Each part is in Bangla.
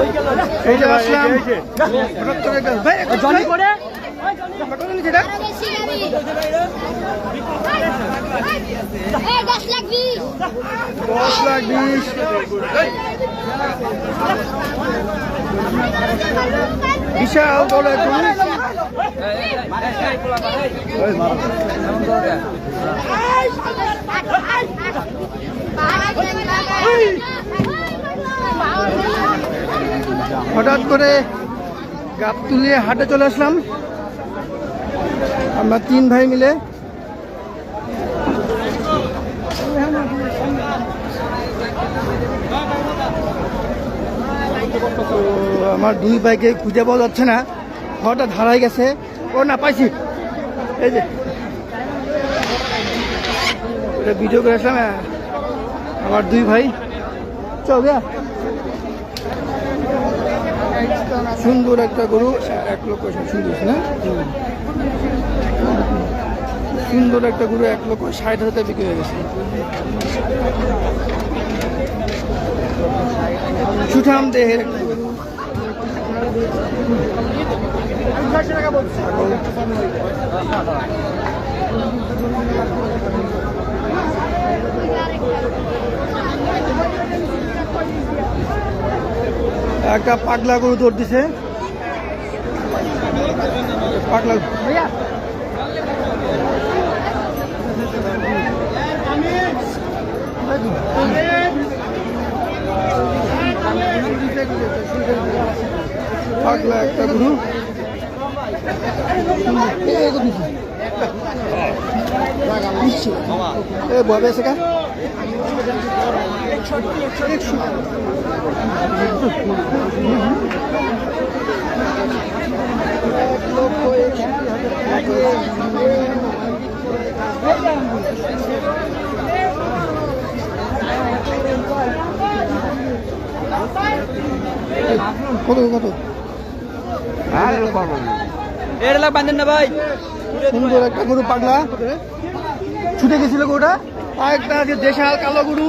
এই যে আসলাম। জনি করে দশ লাখ বিশ বিশাল বড় এক হঠাৎ করে গাপ তুলিয়ে হাটে চলে আসলাম। আমরা তিন ভাই মিলে। আমার দুই ভাইকে খুঁজে পাওয়া যাচ্ছে না। হঠাৎ হারাই গেছে। ও না, পাইছি। এই যে। ভিডিও করে আসলাম হ্যাঁ। আমার দুই ভাই। চল গা সুন্দর একটা গরু, এক লক্ষ সুন্দর, না সুন্দর একটা গরু, এক লক্ষ ষাট হাজার বিক্রি হয়ে গেছে সুঠাম দেহের। একটা পাগলা গরু দৌড় দিছে। পাগলা। পাগলা একটা গরু। এ ববে সেকা কত কত? লাখ না ভাই। সুন্দর একটা গরু পাগলা। ছুটে গেছিল গরুটা। আর একটা আছে দেশাল কালো গরু।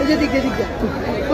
এই যে দিক